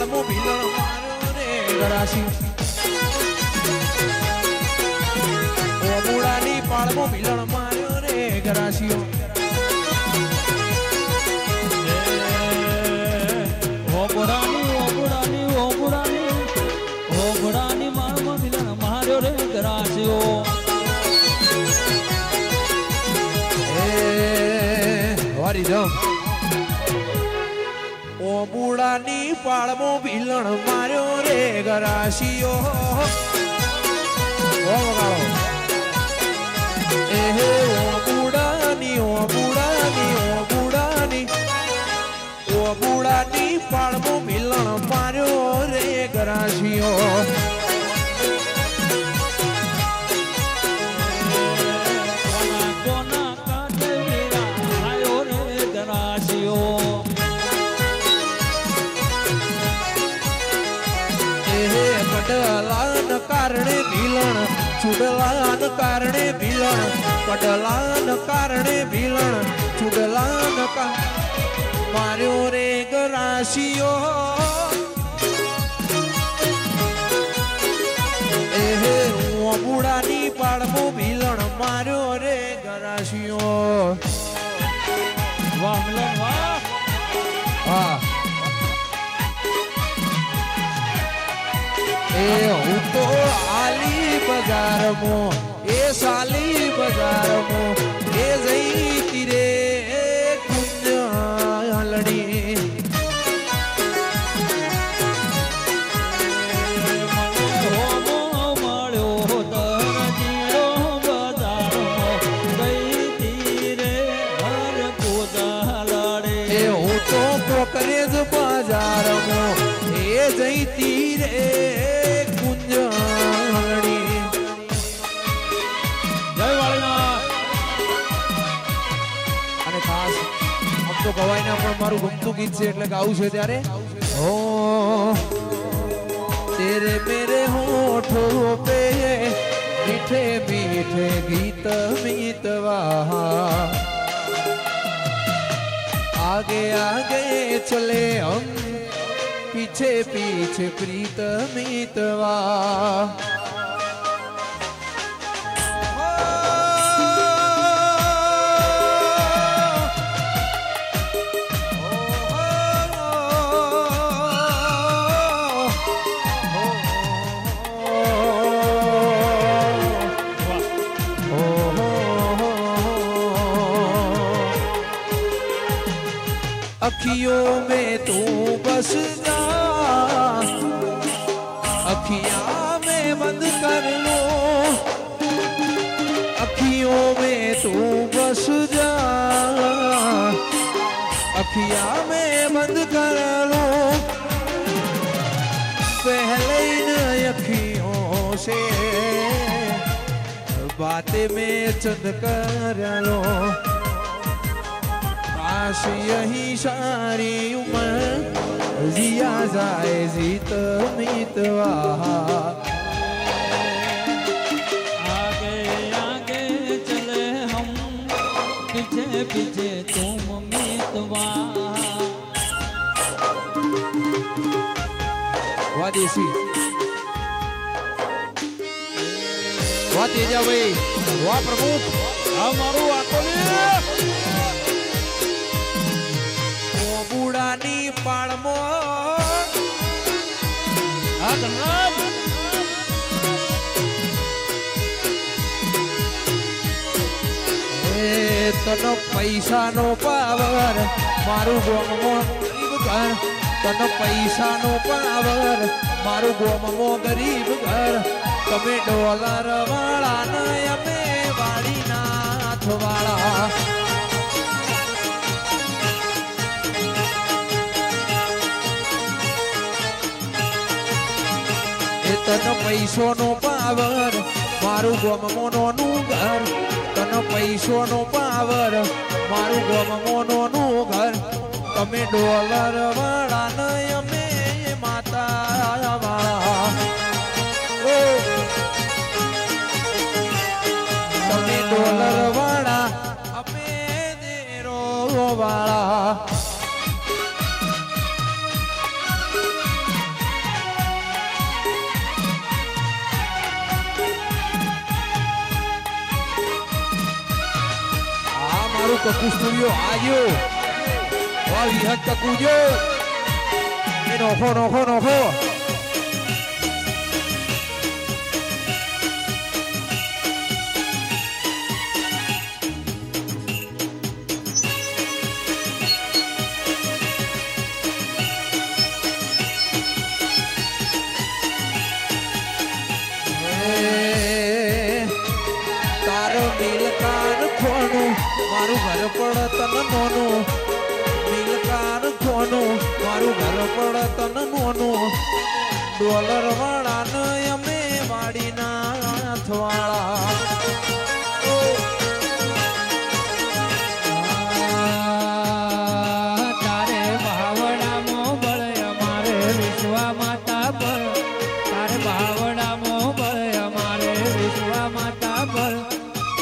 પાળમો ભીલણ માર્યો રે ગરાસી ઓમુડાની પાળમો ભીલણ માર્યો રે ગરાસીઓ ઓગડાની ઓગડાની ઓગડાની ઓગડાની માળમાં મિલન માર્યો રે ગરાસ્યો એ વારી જાઉં ઓબુડાની પાળમો ભીલણ માર્યો રે ગરાસીઓ ઓ બુડાની ઓ બુડાની ઓ બુડાની. ઓ બુડાની પાળમો ભીલણ માર્યો રે ગરાસીઓ એ કડલાન કારણે ભીલણ છુડલાન કારણે ભીલણ પડલાન કારણે ભીલણ છુડલાન માર્યો રે ગરાશિયો એહે, હે ઓબુડાની પાળમો ભીલણ માર્યો રે ગરાશિયો વાહ વાહ. હા. એ હું તો આલી બજારમાં એ સાલી બજારમાં એ જઈ તીરે હલડી હું તો કોકરેજ બજારમાં એ જઈ તીરે તો ગવાય ના પણ મારું ગમતું ગીત છે એટલે ગાવું છે ત્યારે ઓ તેરે મેરે હોઠો પે મીઠે મીઠે ગીત મીતવા આગે આગે ચલે હમ પીછે પીછે પ્રીત મીતવા अखियों में तू बस जा। अखियाँ में बंद कर लो। अखियों में तू बस जा। अखिया में बंद कर लो। पहले इन अखियों से बातें में चंद कर लो। काश यही सारी उम्र जिया जाए जीत मीतवा आगे आगे चले हम पीछे पीछे तुम मितवा વાહ દેશી વાહ તેજાભાઈ વાહ પ્રમુખ આ પાળમો આ ધનરાજ એ તનો પૈસાનો પાવર મારું ગોમમો ગરીબ ઘર. તનો પૈસાનો પાવર મારું ગોમમો ગરીબ ઘર. તમે ડોલર વાળા ને અમે વાડીનાથ વાળા તનો પૈસોનો પાવર, મારું ગોમમોનોનું ઘર તનો પૈસોનો પાવર, મારું ગોમમોનોનું ઘર તમે ડોલર વાળા ને Farruko Custudio, Ayu, Wali Hanta Cuyo, Enojo, Enojo, Enojo. મારું ઘર પડ તન નોનું મિલકાન ખોનું, મારું ઘર પડ તન નોનું ડોલર વાળા ને અમે વાડીના અથવાળા તારે ભાવડામાં બળ અમારે વિશ્વા માતા બળ. તારે ભાવડામાં બળ અમારે વિશ્વા માતા બળ.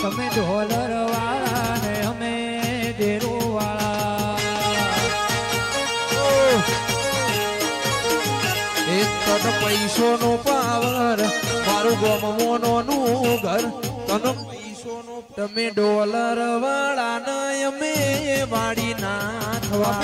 તમે ઢોલર વાળા તન પૈસો નો પાવર, મારું ગોમમોનો નું ઘર. તન પૈસો નો તમે ડોલર વાળા ને અમે વાડી નાખવા.